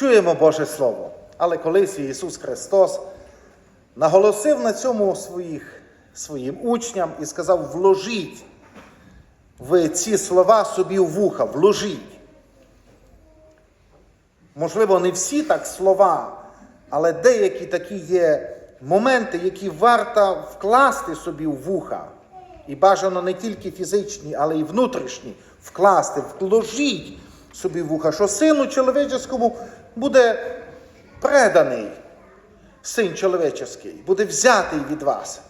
чуємо Боже Слово. Але колись Ісус Христос наголосив на цьому своїх, своїм учням і сказав: вложіть в ці слова собі в вуха, вложіть. Можливо, не всі так слова, але деякі такі є моменти, які варто вкласти собі в вуха. І бажано не тільки фізичні, але й внутрішні вкласти, вложіть собі в вуха, що сину чоловіческому буде преданий син чоловіческий, буде взятий від вас.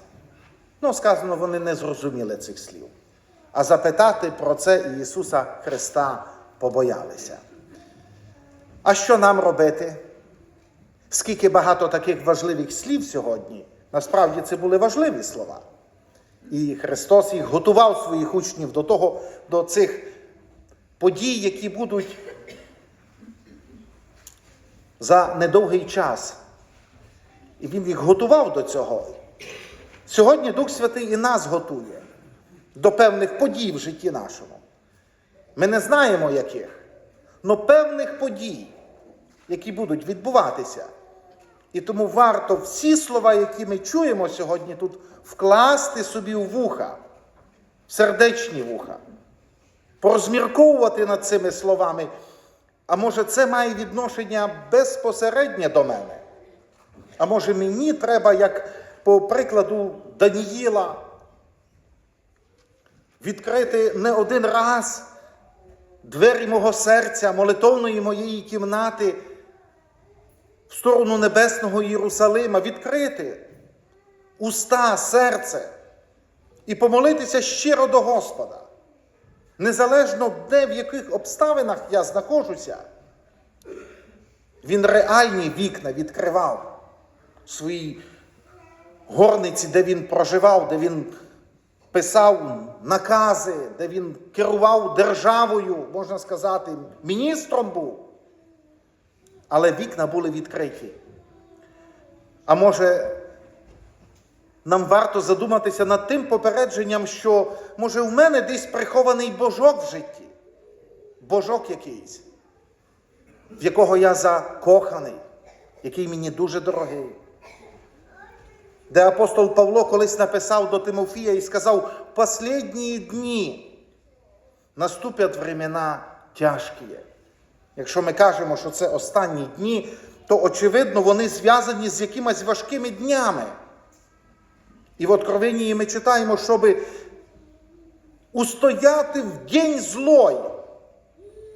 Ну, сказано, вони не зрозуміли цих слів. А запитати про це Ісуса Христа побоялися. А що нам робити? Скільки багато таких важливих слів сьогодні, насправді це були важливі слова. І Христос їх готував своїх учнів до того, до цих подій, які будуть за недовгий час. І Він їх готував до цього. Сьогодні Дух Святий і нас готує до певних подій в житті нашому. Ми не знаємо яких, але певних подій, які будуть відбуватися. І тому варто всі слова, які ми чуємо сьогодні тут, вкласти собі в вуха, в сердечні вуха, порозмірковувати над цими словами. А може, це має відношення безпосередньо до мене? А може, мені треба, як по прикладу Даніїла, відкрити не один раз двері мого серця, молитовної моєї кімнати в сторону Небесного Єрусалима, відкрити уста, серце і помолитися щиро до Господа. Незалежно де в яких обставинах я знаходжуся, він реальні вікна відкривав в своїй горниці, де він проживав, де він писав накази, де він керував державою, можна сказати, міністром був. Але вікна були відкриті. А може, нам варто задуматися над тим попередженням, що, може, в мене десь прихований божок в житті, божок якийсь, в якого я закоханий, який мені дуже дорогий. Де апостол Павло колись написав до Тимофія і сказав: в останні дні наступять времена тяжкі. Якщо ми кажемо, що це останні дні, то очевидно вони зв'язані з якимись важкими днями. І в Откровенні ми читаємо, щоб устояти в день злой,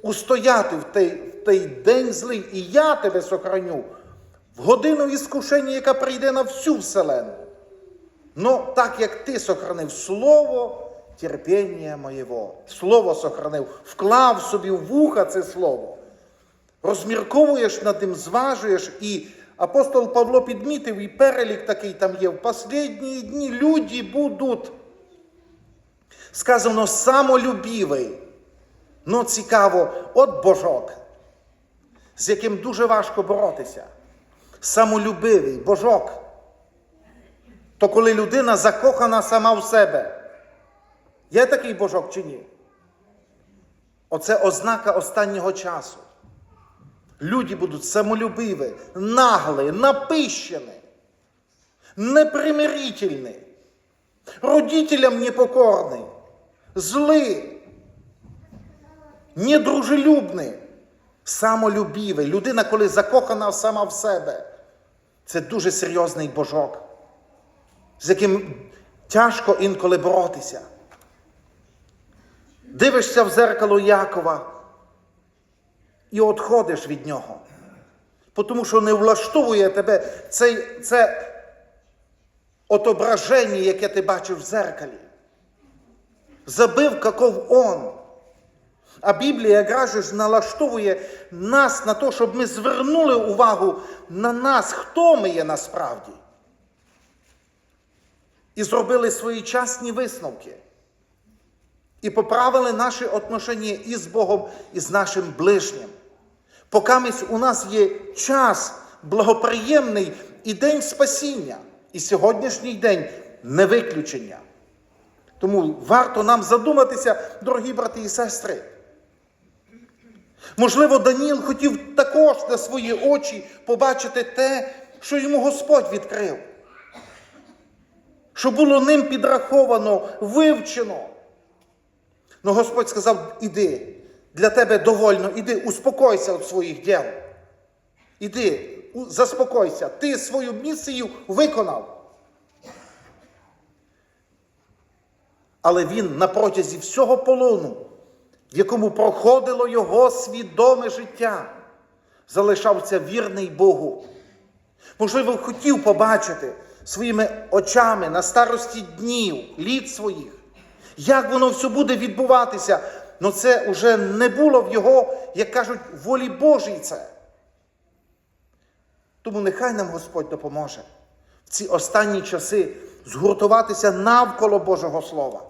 устояти в той, в той день злий, і я тебе сохраню в годину іскушення, яка прийде на всю вселену. Но так як ти сохранив слово терпіння моєго, слово сохранив, вклав собі в вуха це слово, розмірковуєш над ним, зважуєш, і апостол Павло підмітив, і перелік такий там є. В останні дні люди будуть, сказано, самолюбівий. Ну, цікаво, от божок, з яким дуже важко боротися. Самолюбивий божок. То коли людина закохана сама в себе. Є такий божок чи ні? Оце ознака останнього часу. Люди будуть самолюбиві, наглі, напищені, непримирительні, родителям непокорні, зли, недружелюбні, самолюбиві. Людина, коли закохана сама в себе, це дуже серйозний божок, з яким тяжко інколи боротися. Дивишся в зеркало Якова і відходиш від нього. Тому що не влаштовує тебе це, це отображення, яке ти бачив в зеркалі. Забив, каков он. А Біблія якраз ж налаштовує нас на те, щоб ми звернули увагу на нас, хто ми є насправді. І зробили своєчасні висновки. І поправили наші отношення із Богом, і з нашим ближнім. Поки у нас є час благоприємний і день спасіння, і сьогоднішній день не виключення. Тому варто нам задуматися, дорогі брати і сестри. Можливо, Даніл хотів також на свої очі побачити те, що йому Господь відкрив, що було ним підраховано, вивчено. Ну Господь сказав: іди, для тебе довольно, іди, успокойся від своїх діл. Іди, заспокойся, ти свою місію виконав. Але він на протязі всього полону, в якому проходило його свідоме життя, залишався вірний Богу. Можливо, хотів побачити своїми очами на старості днів, літ своїх, як воно все буде відбуватися. Але це вже не було в його, як кажуть, волі Божій це. Тому нехай нам Господь допоможе в ці останні часи згуртуватися навколо Божого Слова.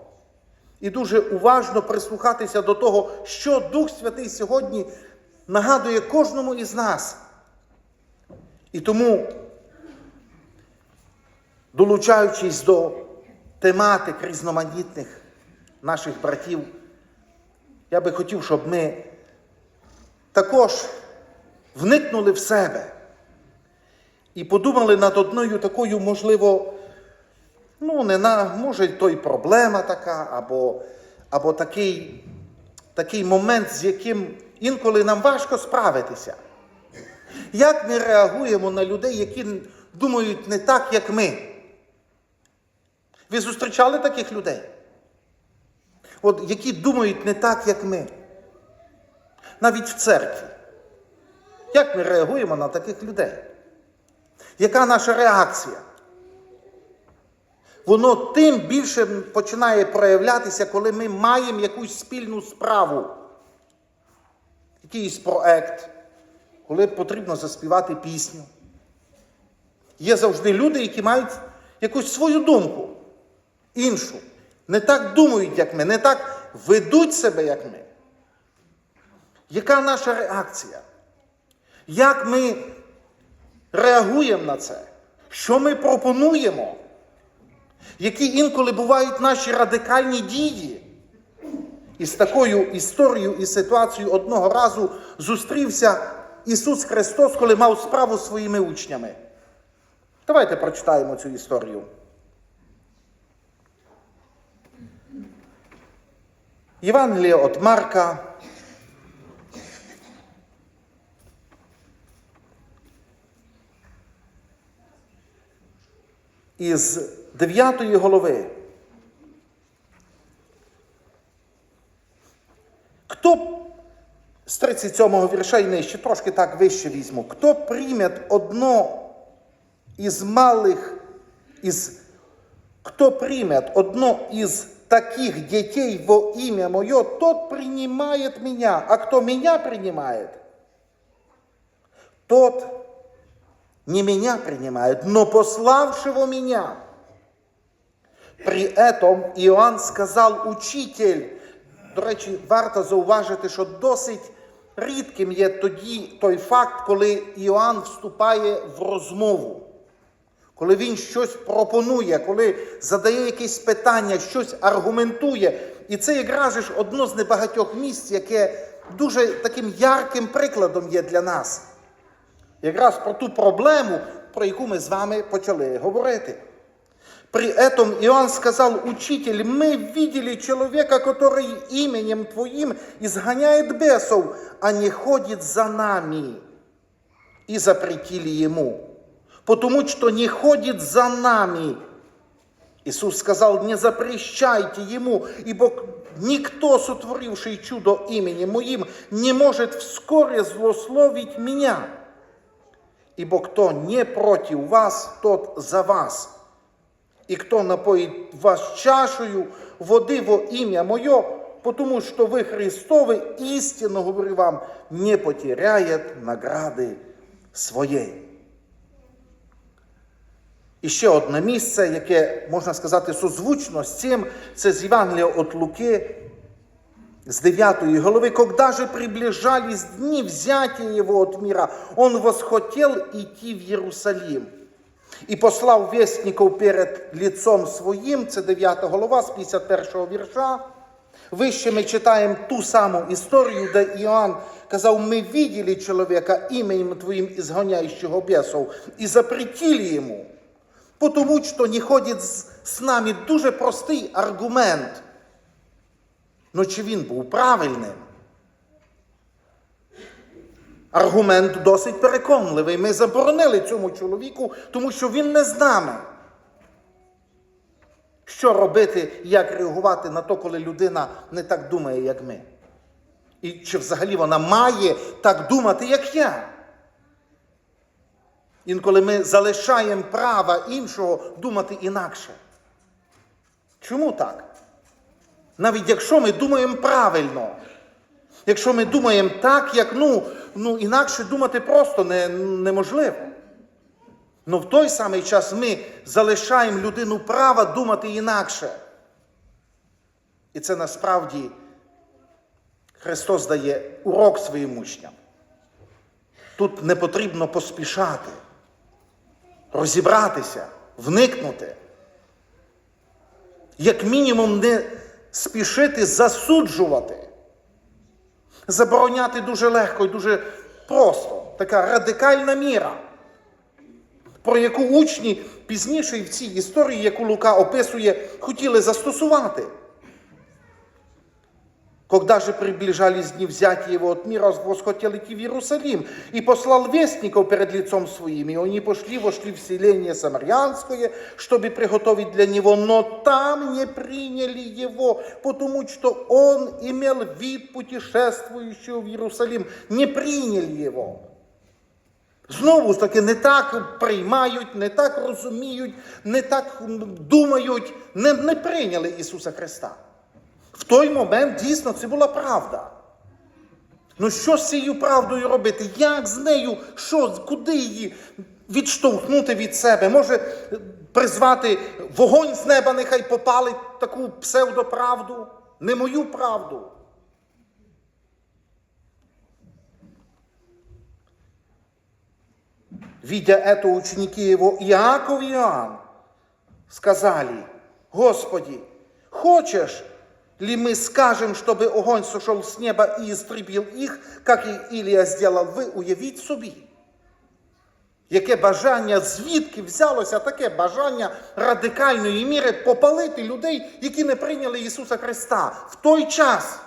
І дуже уважно прислухатися до того, що Дух Святий сьогодні нагадує кожному із нас. І тому, долучаючись до тематик різноманітних наших братів, я би хотів, щоб ми також вникнули в себе і подумали над одною такою, можливо, ну, не на, може, то й проблема така, або, або такий, такий момент, з яким інколи нам важко справитися. Як ми реагуємо на людей, які думають не так, як ми? Ви зустрічали таких людей? От, які думають не так, як ми. Навіть в церкві. Як ми реагуємо на таких людей? Яка наша реакція? Воно тим більше починає проявлятися, коли ми маємо якусь спільну справу, якийсь проект, коли потрібно заспівати пісню. Є завжди люди, які мають якусь свою думку, іншу. Не так думають, як ми, не так ведуть себе, як ми. Яка наша реакція? Як ми реагуємо на це? Що ми пропонуємо? Які інколи бувають наші радикальні дії? І з такою історією і ситуацією одного разу зустрівся Ісус Христос, коли мав справу з своїми учнями. Давайте прочитаємо цю історію. Євангеліє від Марка. Із 9 голови. Хто з 37-го вірша і нижче, трошки так вище візьму. Хто прийме одно із малих, із, кто примет одно из таких детей во имя мое, тот принимает меня. А кто меня принимает, тот не меня принимает, но пославшего меня. При этом Іоанн сказав учитель. До речі, варто зауважити, що досить рідким є тоді той факт, коли Іоанн вступає в розмову Коли він щось пропонує, коли задає якесь питання, щось аргументує. І це якраз ж одно з небагатьох місць, яке дуже таким ярким прикладом є для нас. Якраз про ту проблему, про яку ми з вами почали говорити. При этом Иоанн сказал, учитель, мы видели человека, который именем Твоим изгоняет бесов, а не ходит за нами. И запретили ему, потому что не ходит за нами. Иисус сказал, не запрещайте ему, ибо никто, сотворивший чудо именем Моим, не может вскоре злословить меня. Ибо кто не против вас, тот за вас. І хто напоїть вас чашею води во ім'я Моє, потому що ви Христові, істинно говорю вам, не потеряє награди своєї. І ще одне місце, яке, можна сказати, созвучно з цим, це з Євангелія от Луки, с 9 головы, когда же приближались дни взятия его от мира, он восхотел идти в Иерусалим. І послав вестників перед лицом своїм, це 9 голова з 51 вірша. Вище ми читаємо ту саму історію, де Іоанн казав, ми видели чоловіка іменем Твоїм ізгоняючого бісов і запретили йому. Потому що не ходить з нами дуже простий аргумент. Ну чи він був правильним? Аргумент досить переконливий. Ми заборонили цьому чоловіку, тому що він не з нами. Що робити, як реагувати на то, коли людина не так думає, як ми? І чи взагалі вона має так думати, як я? Інколи ми залишаємо права іншого думати інакше. Чому так? Навіть якщо ми думаємо правильно, якщо ми думаємо так, як ну, ну інакше думати просто не, неможливо. Ну в той самий час ми залишаємо людину права думати інакше. І це насправді Христос дає урок своїм учням. Тут не потрібно поспішати, розібратися, вникнути. Як мінімум, не спішити засуджувати. Забороняти дуже легко і дуже просто. Така радикальна міра про яку учні пізніше в цій історії, яку Лука описує, хотіли застосувати. Когда же приближались дни взятия его от мира, восхотел идти в Иерусалим и послал вестников перед лицом своим. И они пошли, вошли в селение Самарянское, чтобы приготовить для него, но там не приняли его, потому что он имел вид путешествующего в Иерусалим. Не приняли его. Знову ж таки, не так приймають, не так розуміють, не так думають, не, не прийняли Ісуса Христа. В той момент дійсно це була правда. Ну що з цією правдою робити? Як з нею? Що, куди її відштовхнути від себе? Може призвати вогонь з неба, нехай попалить таку псевдоправду, не мою правду. Видя это, ученики его Иаков и Иоанн сказали, Господи, хочешь ли мы скажем, чтобы огонь сошел с неба и истребил их, как и Ілія сделал ви, уявіть собі. Яке бажання, звідки взялося таке бажання радикальної міри попалити людей, які не прийняли Ісуса Христа в той час.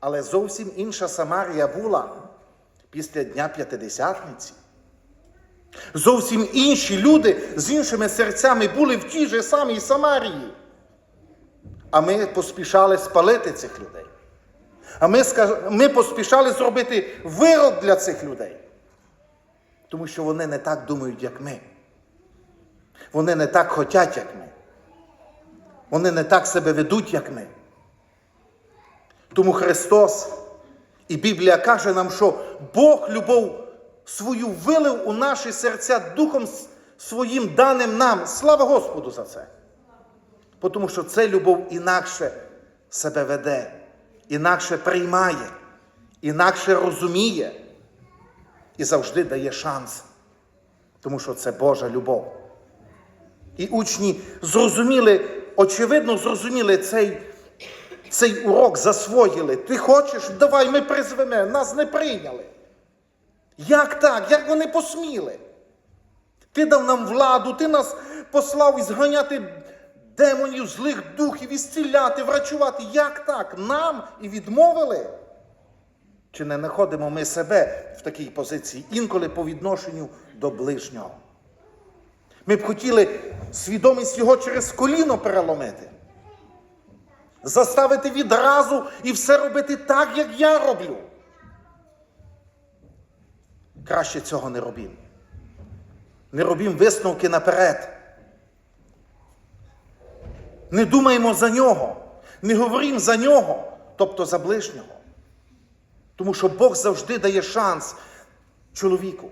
Але зовсім інша Самарія була після Дня П'ятидесятниці. Зовсім інші люди з іншими серцями були в тій же самій Самарії. А ми поспішали спалити цих людей. А ми, ми поспішали зробити вирок для цих людей. Тому що вони не так думають, як ми. Вони не так хотять, як ми. Вони не так себе ведуть, як ми. Тому Христос і Біблія каже нам, що Бог любов свою вилив у наші серця Духом своїм даним нам. Слава Господу за це. Тому що це любов інакше себе веде, інакше приймає, інакше розуміє і завжди дає шанс. Тому що це Божа любов. І учні зрозуміли, очевидно, зрозуміли цей, цей урок, засвоїли. Ти хочеш, давай ми призвемо, нас не прийняли. Як так? Як вони посміли? Ти дав нам владу, ти нас послав ізганяти демонів, злих духів, ісціляти, врачувати. Як так? Нам і відмовили? Чи не знаходимо ми себе в такій позиції інколи по відношенню до ближнього? Ми б хотіли свідомість його через коліно переломити, заставити відразу і все робити так, як я роблю. Краще цього не робім. Не робім висновки наперед. Не думаємо за нього, не говоримо за нього, тобто за ближнього. Тому що Бог завжди дає шанс чоловіку.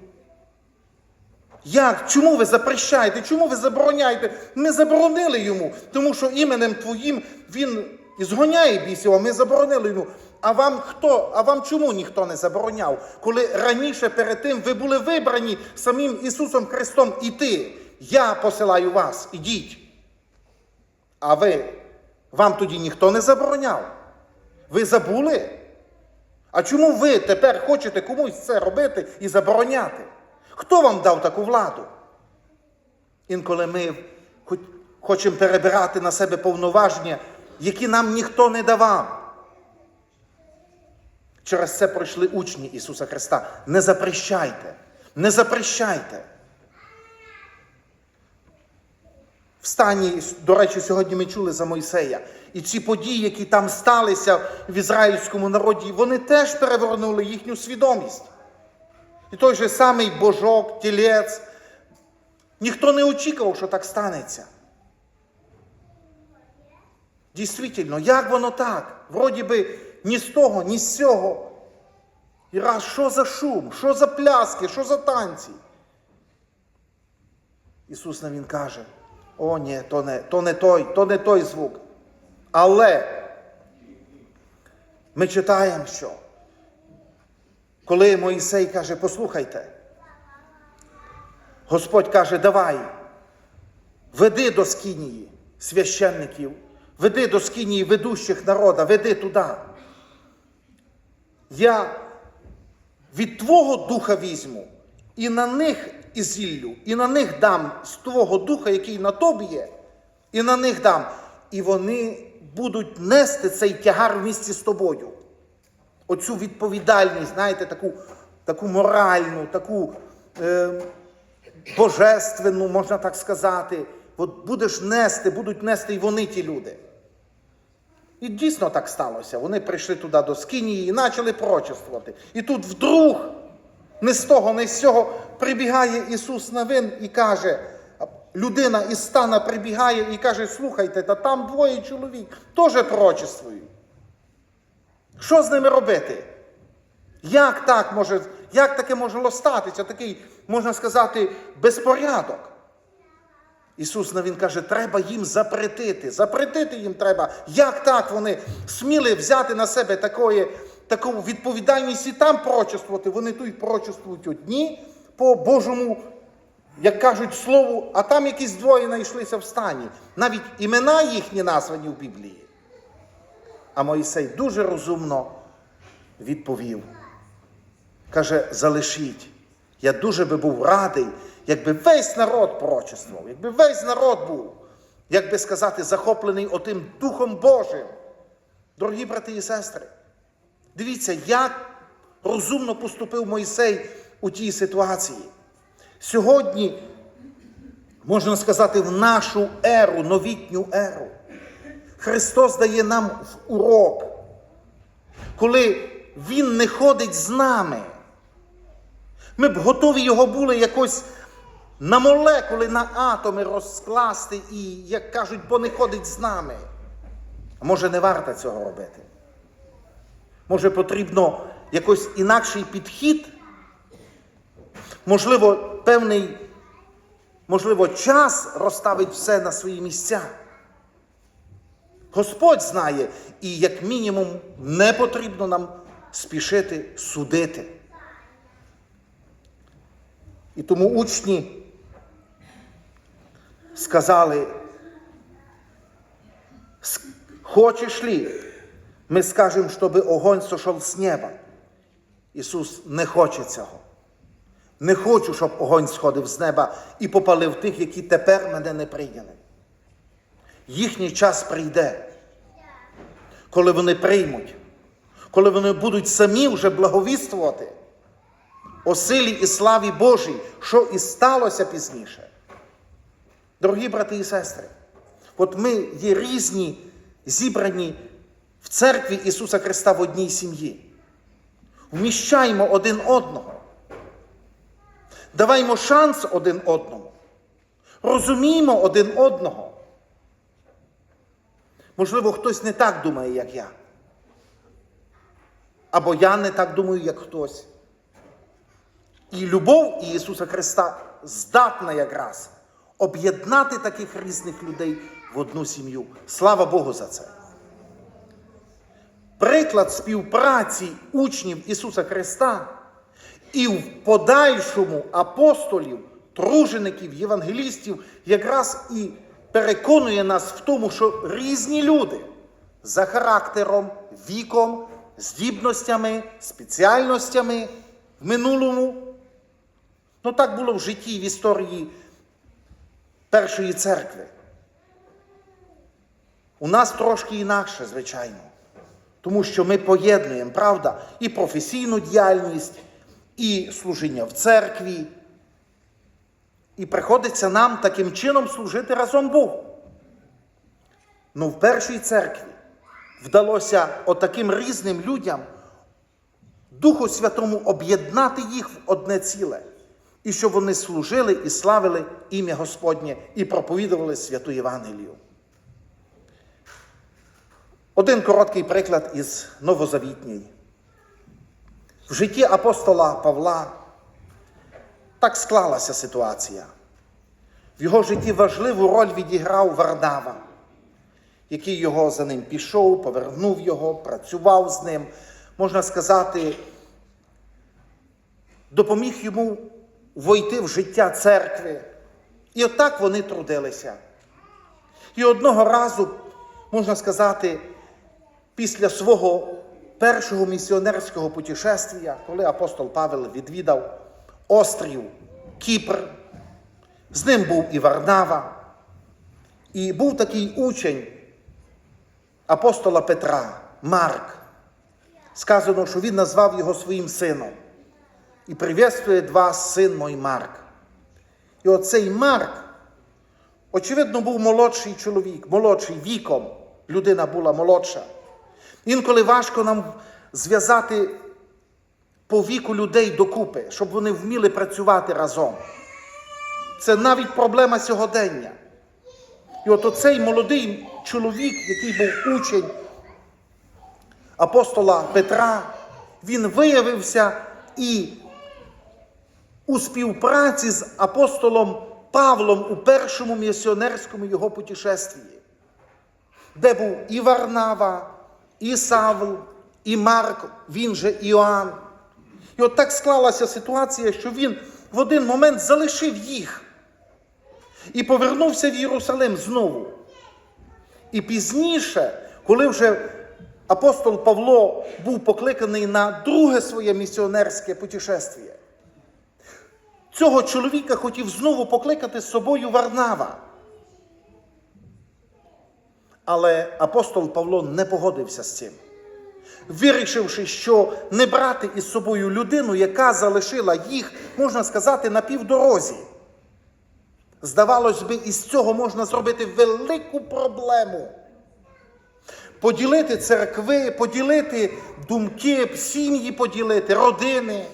Як? Чому ви запрещаєте? Чому ви забороняєте? Ми заборонили йому, тому що іменем Твоїм він згоняє бісів, а ми заборонили йому. А вам хто? А вам чому ніхто не забороняв? Коли раніше перед тим ви були вибрані самим Ісусом Христом іти. Я посилаю вас, ідіть. А ви, вам тоді ніхто не забороняв. Ви забули? А чому ви тепер хочете комусь це робити і забороняти? Хто вам дав таку владу? Інколи ми хоч- хочемо перебирати на себе повноваження, які нам ніхто не давав. Через це пройшли учні Ісуса Христа. Не запрещайте, не запрещайте. В стані, до речі, сьогодні ми чули за Мойсея. І ці події, які там сталися в ізраїльському народі, вони теж перевернули їхню свідомість. І той же самий божок, тілець. Ніхто не очікував, що так станеться. Дійсно, як воно так? Вроді би ні з того, ні з цього. І раз, що за шум, що за пляски, що за танці? Ісус нам Він каже: о, ні, то не, то не той, то не той звук. Але ми читаємо, що коли Моїсей каже, послухайте, Господь каже, давай, веди до скинії священників, веди до скинії ведущих народа, веди туди. Я від Твого духа візьму, і на них і зіллю, і на них дам з Твого духа, який на тобі є, і на них дам. І вони будуть нести цей тягар в місті з тобою. Оцю відповідальність, знаєте, таку, таку моральну, таку е, божественну, можна так сказати. От будеш нести, будуть нести і вони ті люди. І дійсно так сталося. Вони прийшли туди до Скинії і почали пророчествувати. І тут вдруг, не з того, не з цього, прибігає Ісус Навин і каже, людина із стана прибігає і каже, слухайте, та там двоє чоловік теж пророчествують. Що з ними робити? Як так може, як таке може статися? Такий, можна сказати, безпорядок. Ісус на каже, треба їм запретити. Запретити їм треба. Як так вони сміли взяти на себе такої, таку відповідальність і там прочествувати? Вони тут прочествують одні по Божому, як кажуть, слову, а там якісь двоє знайшлися в стані. Навіть імена їхні названі в Біблії. А Моїсей дуже розумно відповів. Каже, залишіть. Я дуже би був радий, якби весь народ прочествував, якби весь народ був, як би сказати, захоплений отим Духом Божим. Дорогі брати і сестри, дивіться, як розумно поступив Мойсей у тій ситуації. Сьогодні, можна сказати, в нашу еру, новітню еру, Христос дає нам урок, коли Він не ходить з нами. Ми б готові його були якось на молекули, на атоми розкласти і, як кажуть, бо не ходить з нами. А може, не варто цього робити? Може, потрібно якось інакший підхід? Можливо, певний, можливо, час розставить все на свої місця. Господь знає, і як мінімум не потрібно нам спішити судити. І тому учні сказали, хочеш ли, ми скажемо, щоб огонь сошов з неба. Ісус не хоче цього. Не хочу, щоб огонь сходив з неба і попалив тих, які тепер мене не прийняли. Їхній час прийде, коли вони приймуть, коли вони будуть самі вже благовіствувати о силі і славі Божій, що і сталося пізніше. Дорогі брати і сестри, от ми є різні, зібрані в церкві Ісуса Христа в одній сім'ї. Вміщаємо один одного. Даваймо шанс один одному. Розуміємо один одного. Можливо, хтось не так думає, як я. Або я не так думаю, як хтось. І любов Ісуса Христа здатна якраз об'єднати таких різних людей в одну сім'ю. Слава Богу за це. Приклад співпраці учнів Ісуса Христа і в подальшому апостолів, тружеників, євангелістів якраз і переконує нас в тому, що різні люди за характером, віком, здібностями, спеціальностями в минулому. Ну так було в житті, і в історії Першої церкви. У нас трошки інакше, звичайно. Тому що ми поєднуємо, правда, і професійну діяльність, і служіння в церкві. І приходиться нам таким чином служити разом Богу. Ну, в першій церкві вдалося отаким різним людям Духу Святому об'єднати їх в одне ціле, і щоб вони служили і славили ім'я Господнє і проповідували святу Євангелію. Один короткий приклад із Новозавітній. В житті апостола Павла так склалася ситуація. В його житті важливу роль відіграв Варнава, який його за ним пішов, повернув його, працював з ним, можна сказати, допоміг йому войти в життя церкви. І отак вони трудилися. І одного разу, можна сказати, після свого першого місіонерського путешествія, коли апостол Павел відвідав острів Кіпр, з ним був і Варнава, і був такий учень апостола Петра, Марк. Сказано, що він назвав його своїм сином. І привітствує вас син мой Марк. І оцей Марк, очевидно, був молодший чоловік, молодший віком. Людина була молодша. Інколи важко нам зв'язати по віку людей докупи, щоб вони вміли працювати разом. Це навіть проблема сьогодення. І от оцей молодий чоловік, який був учень апостола Петра, він виявився і у співпраці з апостолом Павлом у першому місіонерському його путешествії, де був і Варнава, і Савл, і Марк, він же Іоанн. І от так склалася ситуація, що він в один момент залишив їх і повернувся в Єрусалим знову. І пізніше, коли вже апостол Павло був покликаний на друге своє місіонерське путешествие, цього чоловіка хотів знову покликати з собою Варнава. Але апостол Павло не погодився з цим, вирішивши, що не брати із собою людину, яка залишила їх, можна сказати, на півдорозі. Здавалось би, із цього можна зробити велику проблему. Поділити церкви, поділити думки, сім'ї поділити, родини.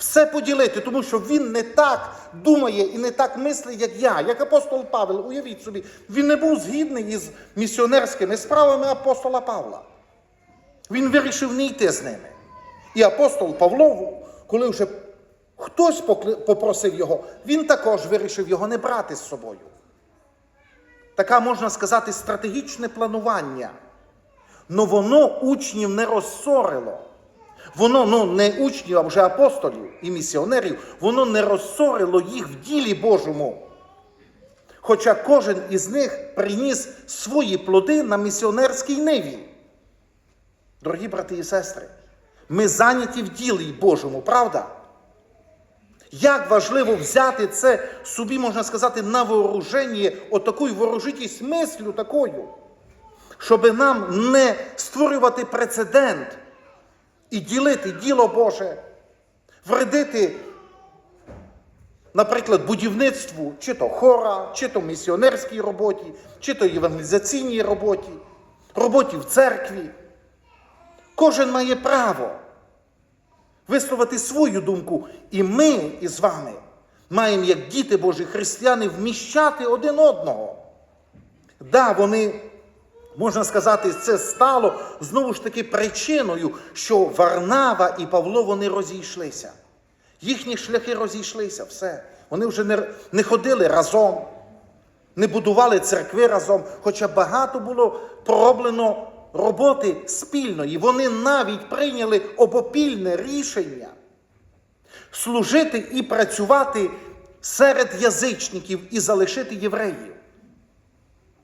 Все поділити, тому що він не так думає і не так мислить, як я, як апостол Павел. Уявіть собі, він не був згідний із місіонерськими справами апостола Павла. Він вирішив не йти з ними. І апостол Павло, коли вже хтось попросив його, він також вирішив його не брати з собою. Така, можна сказати, стратегічне планування. Но воно учнів не розсорило. Воно ну, не учнів, а вже апостолів і місіонерів, воно не розсорило їх в ділі Божому. Хоча кожен із них приніс свої плоди на місіонерській ниві. Дорогі брати і сестри, ми зайняті в ділі Божому, правда? Як важливо взяти це собі, можна сказати, на вооруження, отаку ворожитість мислю такою, щоб нам не створювати прецедент і ділити діло Боже, вредити, наприклад, будівництву, чи то хора, чи то місіонерській роботі, чи то евангелізаційній роботі, роботі в церкві. Кожен має право висловити свою думку. І ми із вами маємо, як діти Божі, християни, вміщати один одного. Да, вони, можна сказати, це стало знову ж таки причиною, що Варнава і Павло вони розійшлися. Їхні шляхи розійшлися, все. Вони вже не, не ходили разом, не будували церкви разом, хоча багато було пророблено роботи спільної. Вони навіть прийняли обопільне рішення служити і працювати серед язичників і залишити євреїв.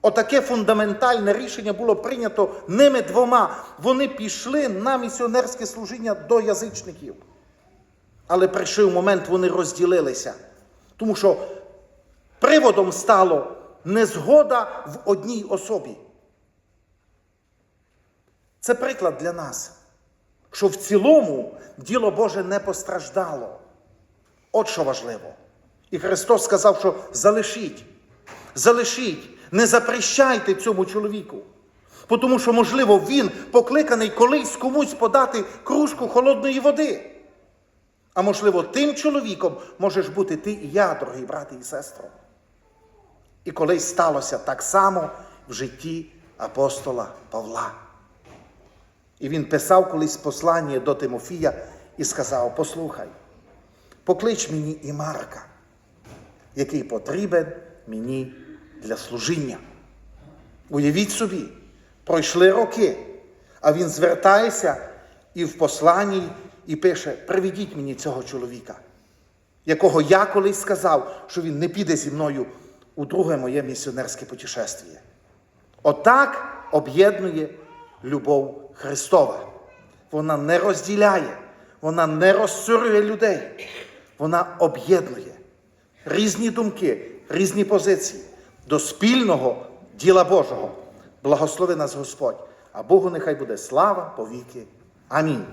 Отаке фундаментальне рішення було прийнято ними двома. Вони пішли на місіонерське служіння до язичників. Але прийшов момент, вони розділилися. Тому що приводом стало незгода в одній особі. Це приклад для нас, що в цілому діло Боже не постраждало. От що важливо. І Христос сказав, що залишіть, залишіть, не запрещайте цьому чоловіку. Тому що, можливо, він покликаний колись комусь подати кружку холодної води. А можливо, тим чоловіком можеш бути ти і я, дорогі брати і сестри. І колись сталося так само в житті апостола Павла. І він писав колись послання до Тимофія і сказав: Послухай, поклич мені і Марка, який потрібен мені для служіння. Уявіть собі, пройшли роки, а він звертається і в посланні і пише: Приведіть мені цього чоловіка, якого я колись сказав, що він не піде зі мною у друге моє місіонерське путешествіє. Отак об'єднує любов Христова. Вона не розділяє, вона не розсурює людей, вона об'єднує різні думки, різні позиції до спільного діла Божого. Благослови нас Господь, а Богу нехай буде слава повіки. Амінь.